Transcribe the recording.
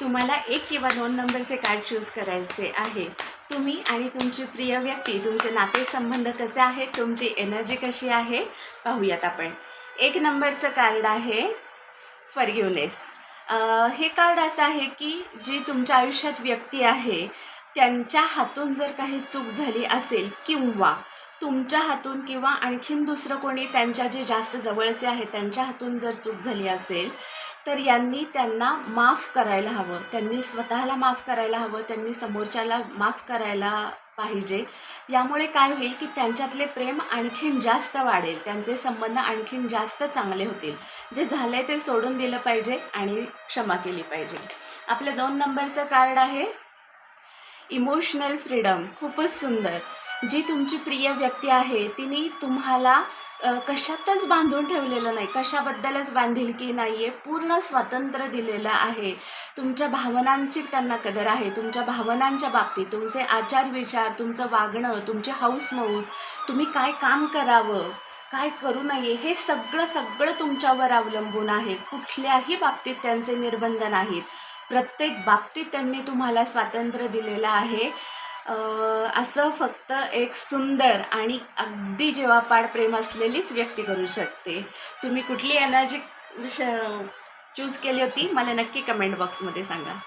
तुम्हाला एक किंवा दोन नंबरचे कार्ड चूज करायचे आहे. तुम्ही आणि तुमची प्रिय व्यक्ती तुमचे नातेसंबंध कसे आहेत तुमची एनर्जी कशी आहे पाहूयात आपण. एक नंबरचं कार्ड आहे फर्ग्युनेस हे कार्ड असं आहे की जी तुमच्या आयुष्यात व्यक्ती आहे त्यांच्या हातून जर काही चूक झाली असेल किंवा तुमच्या हातून किंवा आणखीन दुसरं कोणी त्यांच्या जे जास्त जवळचे आहे त्यांच्या हातून जर चूक झाली असेल तर यांनी त्यांना माफ करायला हवं. त्यांनी स्वतःला माफ करायला हवं त्यांनी समोरच्याला माफ करायला पाहिजे. यामुळे काय होईल की त्यांच्यातले प्रेम आणखीन जास्त वाढेल. त्यांचे संबंध आणखीन जास्त चांगले होतील. जे झाले ते सोडून दिलं पाहिजे आणि क्षमा केली पाहिजे. आपलं दोन नंबरचं कार्ड आहे. इमोशनल फ्रीडम खूपच सुंदर. जी तुमची प्रिय व्यक्ती आहे तिने तुम्हाला कशातच बांधून ठेवलेलं नाही कशाबद्दलच बांधिलकी नाही आहे पूर्ण स्वातंत्र्य दिलेलं आहे. तुमच्या भावनांची त्यांना कदर आहे. तुमच्या भावनांच्या बाबतीत तुमचे आचार विचार तुमचं वागणं तुमचे हाऊस मौस तुम्ही काय काम करावं काय करू नये हे सगळं सगळं तुमच्यावर अवलंबून आहे. कुठल्याही बाबतीत त्यांचे निर्बंध नाहीत. प्रत्येक बाबतीत त्यांनी तुम्हाला स्वातंत्र्य दिलेलं आहे. असं फक्त एक सुंदर आणि अगदी जेव्हापाड प्रेम असलेलीच व्यक्ती करू शकते. तुम्ही कुठली एनर्जी श चूज केली होती? मला नक्की कमेंट बॉक्समध्ये सांगा.